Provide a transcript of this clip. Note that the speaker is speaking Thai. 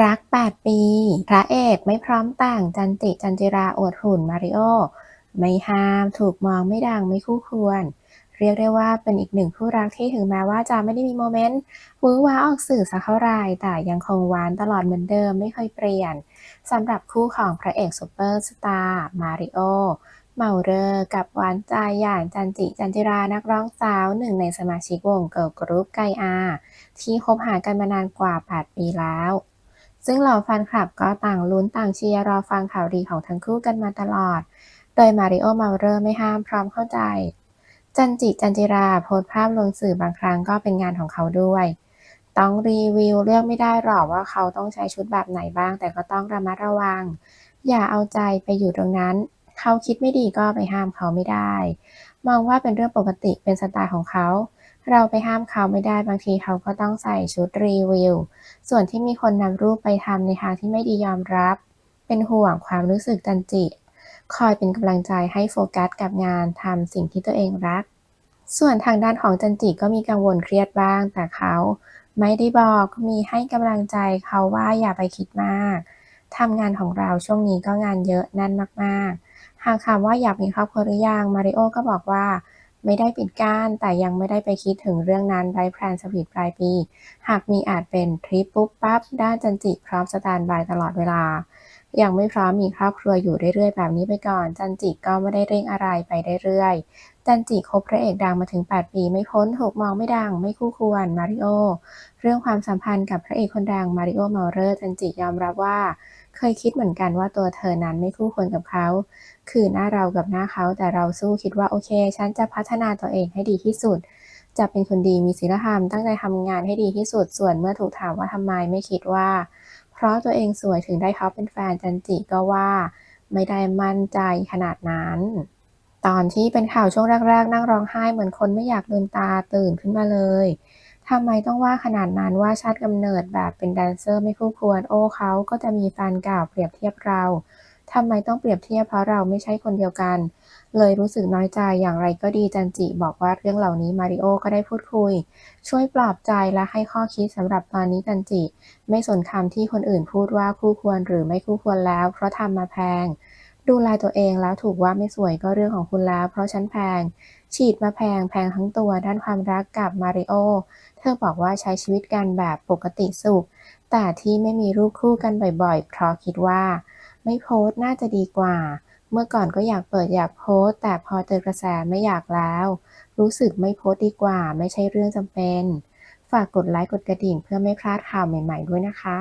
รัก 8 ปี พระเอกไม่พร้อมแต่งจันจิจันจิราอวดหุ่นมาริโอ ไม่ห้าม ถูกมองไม่ดังไม่คู่ควร เรียกได้ว่าเป็นอีกหนึ่งคู่รักที่ถึงแม้ว่าจะไม่ได้มีโมเมนต์วือหวาออกสื่อสักเท่าไรแต่ยังคงหวานตลอดเหมือนเดิมไม่เคยเปลี่ยนสำหรับคู่ของพระเอกซูเปอร์สตาร์มาริโอเมาเรอร์กับหวานใจอย่างจันจิจันจิรานักร้องสาวหนึ่งในสมาชิกวงเกิร์ลกรุ๊ปไกอาที่คบหากันมานานกว่า 8 ปีแล้ว ซึ่งเหล่าแฟนคลับก็ต่างลุ้นต่างเชียร์รอฟังข่าวดีของทั้งคู่กันมาตลอด โดยมาริโอมาเรอร์ไม่ห้ามพร้อมเข้าใจ จันจิจันจิราโพสภาพลงสื่อบางครั้งก็เป็นงานของเขาด้วย ต้องรีวิวเลือกไม่ได้หรอกว่าเขาต้องใช้ชุดแบบไหนบ้าง แต่ก็ต้องระมัดระวัง อย่าเอาใจไปอยู่ตรงนั้น เขาคิดไม่ดีก็ไปห้ามเขาไม่ได้ มองว่าเป็นเรื่องปกติเป็นสไตล์ของเขา เราไปห้ามเขาไม่ได้บางทีเขาก็ต้องใส่ชุดรีวิว ส่วนที่มีคนนำรูปไปทำในทางที่ไม่ดียอมรับ เป็นห่วงความรู้สึกจันจิ คอยเป็นกำลังใจให้โฟกัสกับงานทำสิ่งที่ตัวเองรัก ส่วนทางด้านของจันจิก็มีกังวลเครียดบ้าง แต่เขาไม่ได้บอกมีให้กำลังใจเขาว่าอย่าไปคิดมากทำงานของเราช่วงนี้ก็งานเยอะแน่นมากๆ หากถามว่าอยากมีครอบครัวหรือยังมาริโอก็บอกว่า ไม่ได้ปิดกั้นแต่ยังไม่ได้ไปคิดถึงเรื่องนั้นไร้แพลนสวีทปลายปี หากมีอาจเป็นทริปปุ๊บปั๊บด้านจันจิพร้อมสแตนบายตลอดเวลา ยังไม่พร้อมมีครอบครัวอยู่เรื่อยๆ แบบนี้ไปก่อน จันจิก็ไม่ได้เร่งอะไรไปเรื่อยๆ จันจิคบพระเอกดังมาถึง 8 ปีไม่พ้นถูกมองไม่ดัง ไม่คู่ควรมาริโอ เรื่องความสัมพันธ์กับพระเอกคนดังมาริโอเมาเรอร์จันจิยอมรับว่า เคยคิดเหมือนกันว่าตัวเธอนั้นไม่คู่ควรกับเขา คือหน้าเรากับหน้าเขาแต่เราสู้คิดว่าโอเค ฉันจะพัฒนาตัวเองให้ดีที่สุดจะเป็นคนดีมีศีลธรรมตั้งใจทำงานให้ดีที่สุดส่วนเมื่อถูกถามว่าทำไมไม่คิดว่า ราะตัวเองสวยถึงได้เขาเป็นแฟนจันจิก็ว่า ไม่ได้มั่นใจขนาดนั้น ตอนที่เป็นข่าวช่วงแรก ๆ นั่งร้องไห้เหมือนคนไม่อยากลืมตาตื่นขึ้นมาเลยทำไมต้องว่าขนาดนั้นว่าชาติกำเนิดแบบเป็นแดนเซอร์ไม่คู่ควร โอ้เขาก็จะมีแฟนเก่าเปรียบเทียบเรา ทำไมต้องเปรียบเทียบเพราะเราไม่ใช่คนเดียวกัน เลยรู้สึกน้อยใจอย่างไรก็ดีจันจิบอกว่าเรื่องเหล่านี้มาริโอก็ได้พูดคุย ช่วยปลอบใจและให้ข้อคิดสำหรับตอนนี้จันจิ ไม่สนคำที่คนอื่นพูดว่าคู่ควรหรือไม่คู่ควรแล้ว เพราะทำมาแพง ดูแลตัวเองแล้วถูกว่าไม่สวยก็เรื่องของคุณแล้ว เพราะฉันแพง ฉีดมาแพงแพงทั้งตัวด้านความรักกับมาริโอเธอบอกว่าใช้ชีวิตกันแบบปกติสุขแต่ที่ไม่มีรูปคู่กันบ่อยๆ เพราะคิดว่า ไม่โพสต์น่าจะดีกว่า เมื่อก่อนก็อยากเปิดอยากโพสต์ แต่พอเจอกระแสไม่อยากแล้ว รู้สึกไม่โพสต์ดีกว่า ไม่ใช่เรื่องจำเป็น ฝากกดไลค์กดกระดิ่งเพื่อไม่พลาดข่าวใหม่ ๆ ด้วยนะคะ